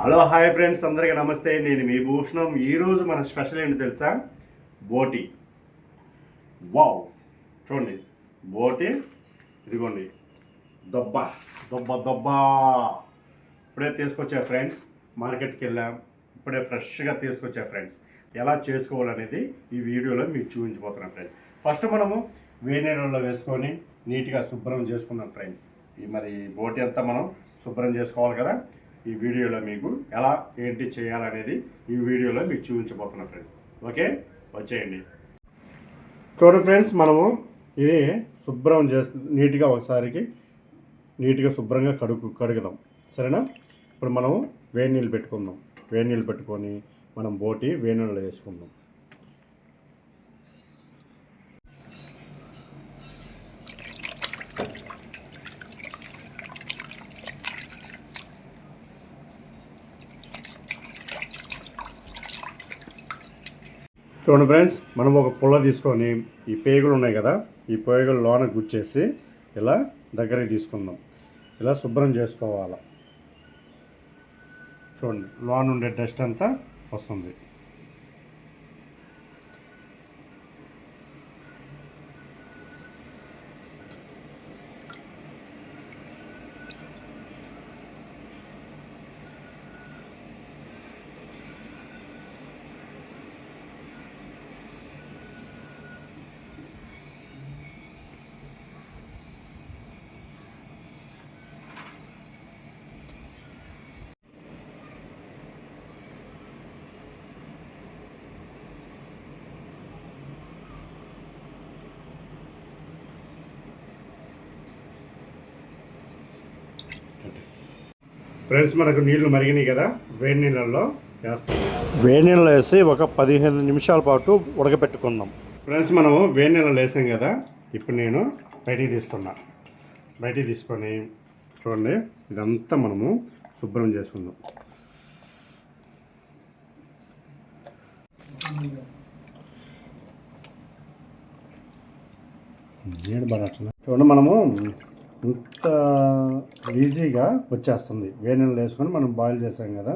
Hello hi friends అందరికీ నమస్తే. నేను మీ భూషణం. ఈరోజు మన స్పెషల్ ఏంటి తెలుసా? బోటి. వావ్. చూడండి. బోటి. ఇదిగోండి. దొబ్బ. దొబ్బ దొబ్బ. ఇప్పుడే తీసుకొచ్చా ఫ్రెండ్స్ మార్కెట్కి వెళ్ళాం. ఇప్పుడే ఫ్రెష్గా తీసుకొచ్చా ఫ్రెండ్స్. ఎలా చేసుకోవాలనేది ఈ వీడియోలో మీకు చూపించబోతున్నాం ఫ్రెండ్స్. ఫస్ట్ మనము వేడి నీళ్ళలో వేసుకొని నీట్గా శుభ్రం చేసుకున్నాం ఫ్రెండ్స్. ఈ మరి బోటి అంతా మనం శుభ్రం చేసుకోవాలి కదా. ఈ వీడియోలో మీకు ఎలా ఏంటి చేయాలనేది ఈ వీడియోలో మీకు చూపించబోతున్నా ఫ్రెండ్స్. ఓకే? వచ్చేయండి. చూడండి ఫ్రెండ్స్ మనము ఇది శుభ్రం చేస్తు నీట్గా ఒకసారికి నీట్గా శుభ్రంగా కడుగు కడుగుదాం. సరేనా? ఇప్పుడు మనం వేడి నీళ్ళు పెట్టుకుందాం. వేడి నీళ్ళు పెట్టుకొని మనం బోటి వేడి నీళ్ళు వేసుకుందాం. చూడండి ఫ్రెండ్స్ మనం ఒక పుల్ల తీసుకొని ఈ పేగులు ఉన్నాయి కదా ఈ పేగులు లోన గుచ్చేసి ఇలా దగ్గరికి తీసుకుందాం. ఇలా శుభ్రం చేసుకోవాలి. చూడండి లోన ఉండే డస్ట్ అంతా వస్తుంది. ఫ్రెండ్స్ మనకు నీళ్ళు మరిగినాయి కదా వేడి నీళ్ళల్లో వేస్తాం. వేడి నీళ్ళు వేసి ఒక పదిహేను నిమిషాల పాటు ఉడకబెట్టుకుందాం. ఫ్రెండ్స్ మనము వేడి నీళ్ళు వేసాం కదా ఇప్పుడు నేను బయటికి తీస్తున్నా. బయటికి తీసుకొని చూడండి ఇదంతా మనము శుభ్రం చేసుకుందాం. నీడు పడట్లా చూడండి మనము ఇంత ఈజీగా వచ్చేస్తుంది. వేడి నీళ్ళు వేసుకొని మనం బాయిల్ చేసాం కదా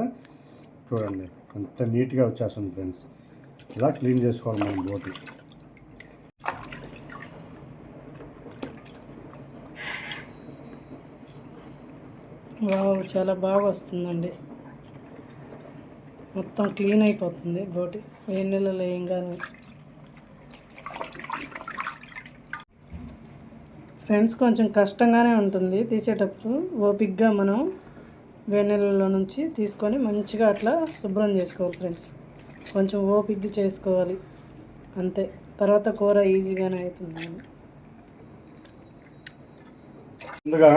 చూడండి అంత నీట్గా వచ్చేస్తుంది ఫ్రెండ్స్. ఇలా క్లీన్ చేసుకోవాలి మనం బోటి వావ్ చాలా బాగా వస్తుందండి. మొత్తం క్లీన్ అయిపోతుంది బోటి వేడి నీళ్ళలో కానీ ఫ్రెండ్స్ కొంచెం కష్టంగానే ఉంటుంది. తీసేటప్పుడు ఓపిక్గా మనం వేడి నుంచి తీసుకొని మంచిగా అట్లా శుభ్రం చేసుకోవాలి ఫ్రెండ్స్. కొంచెం ఓపిక్ చేసుకోవాలి. అంతే. తర్వాత కూర ఈజీగానే అవుతుంది. ముందుగా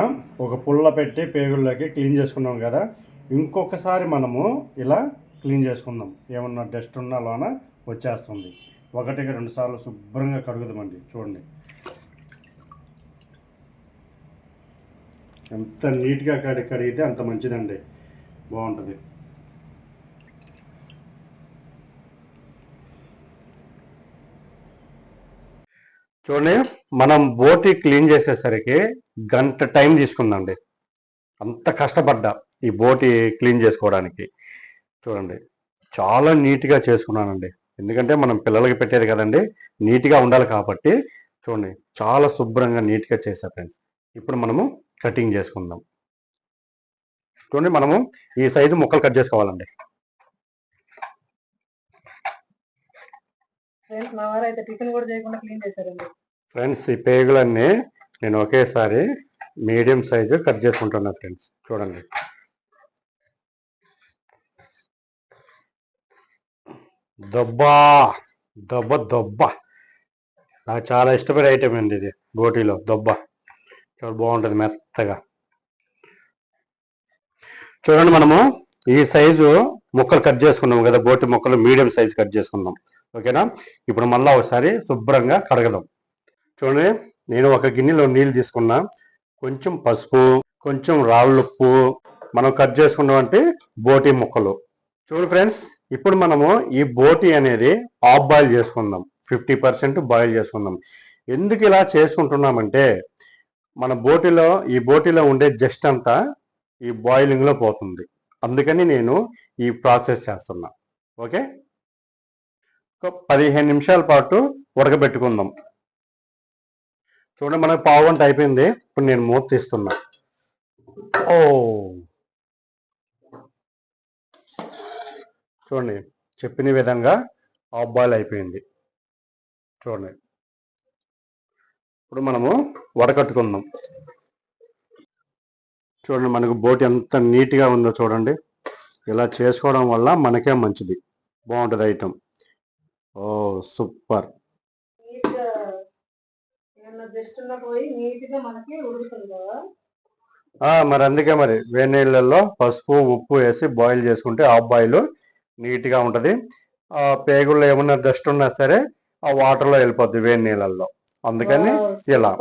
ఒక పుల్ల పెట్టి పేగుల్లోకి క్లీన్ చేసుకున్నాం కదా. ఇంకొకసారి మనము ఇలా క్లీన్ చేసుకుందాం. ఏమన్నా డస్ట్ ఉన్నా లోన వచ్చేస్తుంది. ఒకటికి రెండు సార్లు శుభ్రంగా కడుగుదామండి. చూడండి. ఎంత నీట్గా కడి కడిగితే అంత మంచిదండి. బాగుంటుంది చూడండి మనం బోటి క్లీన్ చేసేసరికి గంట టైం తీసుకుందండి. అంత కష్టపడ్డా ఈ బోటి క్లీన్ చేసుకోవడానికి. చూడండి చాలా నీట్గా చేసుకున్నానండి. ఎందుకంటే మనం పిల్లలకి పెట్టేది కదండి నీట్గా ఉండాలి కాబట్టి. చూడండి చాలా శుభ్రంగా నీట్గా చేశా ఫ్రెండ్స్. ఇప్పుడు మనము కటింగ్ చేసుకుందాం. చూడండి మనము ఈ సైజు ముక్కలు కట్ చేసుకోవాలండి. ఫ్రెండ్స్ ఈ పేగులన్నీ నేను ఒకేసారి మీడియం సైజు కట్ చేసుకుంటున్నా ఫ్రెండ్స్. చూడండి. దొబ్బా దొబ్బ దొబ్బ. నాకు చాలా ఇష్టపడే ఐటమ్ అండి ఇది బోటీలో దొబ్బ. బాగుంటుంది మెత్తగా. చూడండి మనము ఈ సైజు ముక్కలు కట్ చేసుకున్నాం కదా బోటి ముక్కలు మీడియం సైజు కట్ చేసుకున్నాం. ఓకేనా? ఇప్పుడు మళ్ళీ ఒకసారి శుభ్రంగా కడగదాం. చూడండి నేను ఒక గిన్నెలో నీళ్ళు తీసుకున్నా. కొంచెం పసుపు కొంచెం రాళ్ళుప్పు మనం కట్ చేసుకున్నటువంటి బోటి ముక్కలు. చూడండి ఫ్రెండ్స్ ఇప్పుడు మనము ఈ బోటి అనేది ఆఫ్ బాయిల్ చేసుకుందాం. ఫిఫ్టీ పర్సెంట్ బాయిల్ చేసుకుందాం. ఎందుకు ఇలా చేసుకుంటున్నామంటే మన బోటిలో ఈ బోటిలో ఉండే జస్ట్ అంతా ఈ బాయిలింగ్లో పోతుంది. అందుకని నేను ఈ ప్రాసెస్ చేస్తున్నా. ఓకే? ఒక పదిహేను నిమిషాల పాటు ఉడకబెట్టుకుందాం. చూడండి మనకు పావు గంట అయిపోయింది. ఇప్పుడు నేను మూత తీస్తున్నా. ఓ! చూడండి చెప్పిన విధంగా ఆఫ్ బాయిల్ అయిపోయింది. చూడండి. ఇప్పుడు మనము వడకట్టుకుందాం చూడండి మనకు బోట్ ఎంత నీట్గా ఉందో చూడండి. ఇలా చేసుకోవడం వల్ల మనకే మంచిది. బాగుంటుంది ఐటమ్ ఓ సూపర్. ఆ, మరి అందుకే మరి వేడి నీళ్ళల్లో పసుపు ఉప్పు వేసి బాయిల్ చేసుకుంటే హాఫ్ బాయిల్ నీట్గా ఉంటుంది. ఆ పేగుల్లో ఏమన్నా డస్ట్ ఉన్నా సరే ఆ వాటర్లో వెళ్ళిపోద్ది వేడి నీళ్ళల్లో. అందుకని ఇలా.